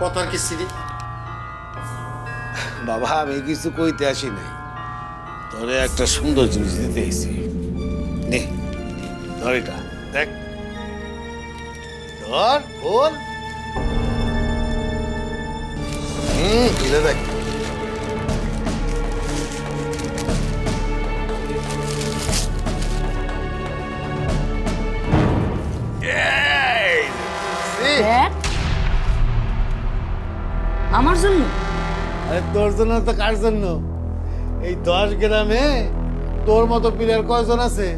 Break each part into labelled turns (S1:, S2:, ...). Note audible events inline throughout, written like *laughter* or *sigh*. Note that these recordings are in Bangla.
S1: কথার কি সিরি
S2: বাবা আমি কিছু কইতে আসি নাই। তোরে একটা সুন্দর জিনিস দিতে এসেছি নে ধর এটা দেখ। ধর খোল। হুম খুলে দেখ।
S3: আমার জন্য?
S2: আরে তোর জন্য তো কার জন্য? এই দশ গ্রামে তোর মতো প্লেয়ার কয়জন আছে?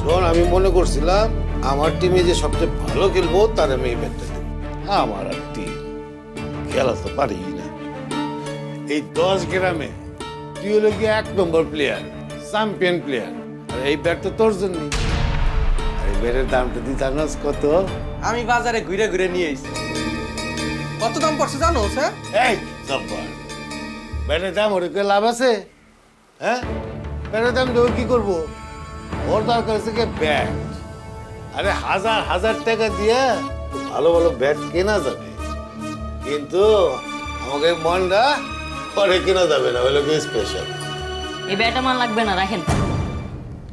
S2: শোন আমি মনে করছিলাম আমার টিমে যে সবচেয়ে ভালো খেলব তার আমি এই ব্যাটটা দেবো। আমার আর টিম খেলা তো পারি না। এই দশ গ্রামে তুই হলো গিয়ে এক নম্বর প্লেয়ার চ্যাম্পিয়ন প্লেয়ার আর এই ব্যাট তো তোর জন্যই। আর এই ব্যাটের দামটা দিতে জানাস কত?
S4: আমি বাজারে ঘুরে ঘুরে নিয়ে এসেছি কত দাম পড়ছে জানো স্যার
S2: এই জব্বার। ব্যাটের দাম ওর কি লাভ আছে? হ্যাঁ? ব্যাটের দাম দিয়ে কি করব? ওর দরকার হচ্ছে কি ব্যাট। আরে হাজার হাজার টাকা দিয়ে ভালো ভালো ব্যাট কেনা যাবে। কিন্তু আমাকে মনটা পরে কেনা যাবে না ওগুলো কি স্পেশাল
S3: এই ব্যাট আমার লাগবে না রাখেন।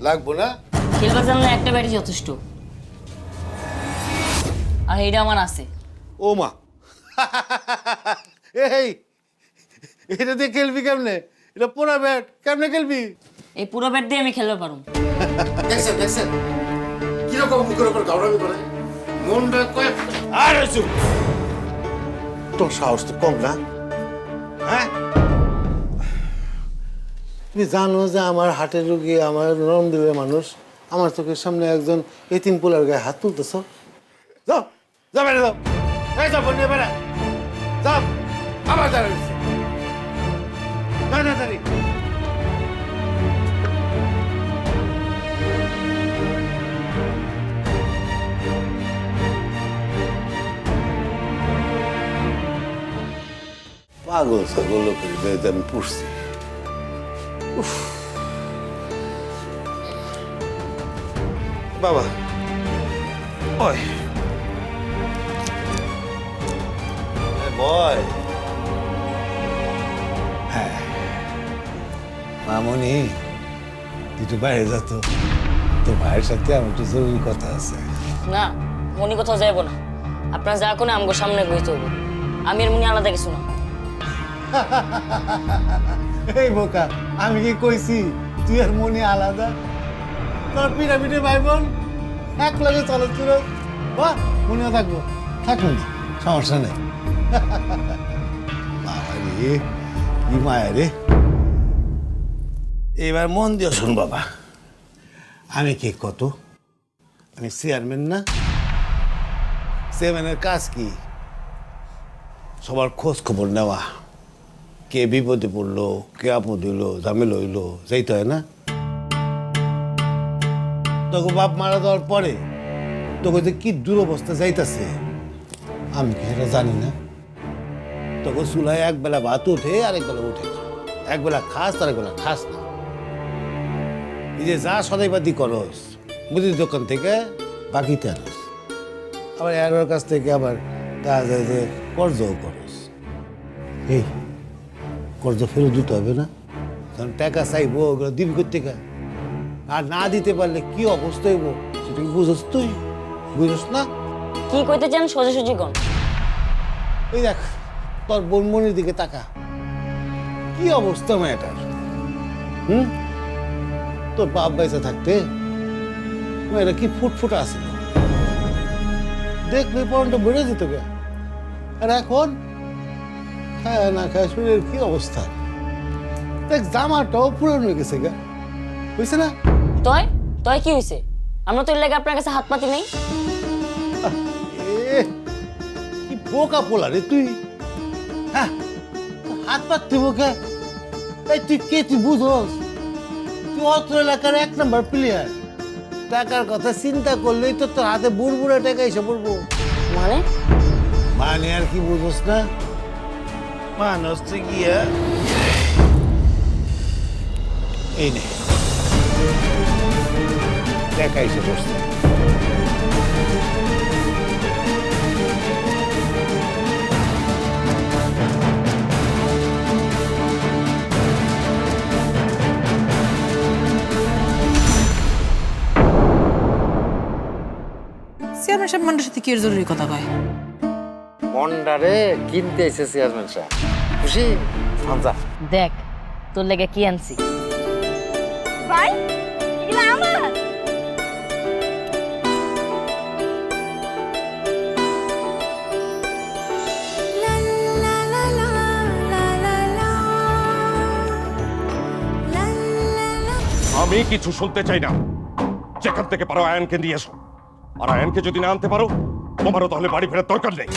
S2: লাগবো না?
S3: খেলবার জানলে একটা ব্যাটই যথেষ্ট। আর এইটা আমার আছে।
S2: ও মা। *laughs* এই এটা দিয়ে খেলবি কেমনে? এটা পোড়া ব্যাট কেমনে খেলবি?
S3: এই পুরো ব্যাট দিয়ে আমি খেলতে পারব।
S1: দেখছেন দেখছেন? কীরকম মুখের উপর গাউরামি করে? মনটা কয়েক
S2: আর চুপ। তোর সাহস তো কম না? হ্যাঁ? তুমি জানো যে আমার হাটের রুগী আমার নরম দিলের মানুষ। আমার চোখের সামনে একজন এতিম পোলার গায়ে হাত তুলতেছ। যাও যাও বেড়ে যাও। এই যাও বেড়া। যাও। আবার না দাঁড়িয়ে। পাগল ছাগল লোকের গায়ে আমি পুষছি। বাবা। ওই। বয়। মামনি তুই তো বাইরে যা তো। তোর ভাইয়ের সাথে আমার একটু জরুরি কথা আছে।
S3: না মনি কোথাও যাইব না। আপনার যা কোনো আমগো সামনে গই চলবো আমি এর মনি আলাদা কিছু না। *laughs*
S2: এই বোকা আমি কি কইছি? তুই আর মনে আলাদা? তোর পিরামিডে ভাই বোন এক লগে চলো তুই বাহ মনে থাকব। থাকুন সমস্যা নেই। *laughs* বাবা রে কি মায়া রে। এবার মন দিয়ে শুন বাবা। আমি কে কত? আমি চেয়ারম্যান না? চেয়ারম্যানের কাজ কি? সবার খোঁজ খবর নেওয়া। কে বিপদে পড়ল, কে আপদ হইল, ঝামেলা হইল যাইতে হয় না? তোকে বাপ মারা দেওয়ার পরে তোকে যে কি দুরবস্থা যাইতাছে, আমি কি সেটা জানি না। তোকে চুলায় একবেলা ভাত উঠে আরেক বেলা উঠে। একবেলা খাস আরেক বেলা খাস না। এই যে যা সদাইপাতি করস মুদির দোকান থেকে বাকিতে আনস। আবার এর কাছ থেকে আবার দেখা যায় যে কর্জও করস। এই কর্জ ফেরত দিতে হবে না। কারণ টাকা চাইব ওগুলো দিবি করতে আর না দিতে পারলে কি অবস্থা হইব সেটা কি বুঝস তুই? বুঝস না?
S3: কি কইতে চান সোজাসুজি কোন।
S2: ওই দেখ তোর বোনমনির দিকে তাকা। কি অবস্থা মেয়েটার? হুম? তোর বাপ বাইসা থাকতে? মেয়েরা কি ফুটফুট আসিল দেখলে পরনটা বেড়ে যেত গে। আর এখন খায় না খায় শরীরের কি অবস্থা? দেখ জামাটাও পুরানো হয়ে গেছে গা। বুঝছে না?
S3: তয় তয় কি হইছে? আমরা তো লাগে আপনার কাছে হাত পাতি নেই।
S2: কি বোকা পোলা রে তুই। হ্যাঁ হাত পাততে বোকা। এই তুই কে তুই বুঝোস? অত্র এলাকার এক নম্বর প্লেয়ার টাকার কথা চিন্তা করলেই তো তোর হাতে বুড়বুড়া টাকা এসে পড়ব।
S3: মানে?
S2: মানে আর কি বুঝোস না? মান হচ্ছে গিয়া এই নে। টাকা এসে পড়ছে।
S5: চেয়ারম্যান সাহেব মানুষের সাথে কি এর জরুরি কথা কয়?
S6: মন্ডারে কিনতে এসে চেয়ারম্যান সাহেব। খুশি? আচ্ছা
S3: দেখ তোর লেগে কি আনছি?
S7: ভাই এগুলো আমার।
S8: আমি কিছু শুনতে চাই না। যেখান থেকে পারো আয়নকে নিয়ে এসো। আর আয়নকে যদি না আনতে পারো তোমারও তাহলে বাড়ি ফেরার দরকার নেই।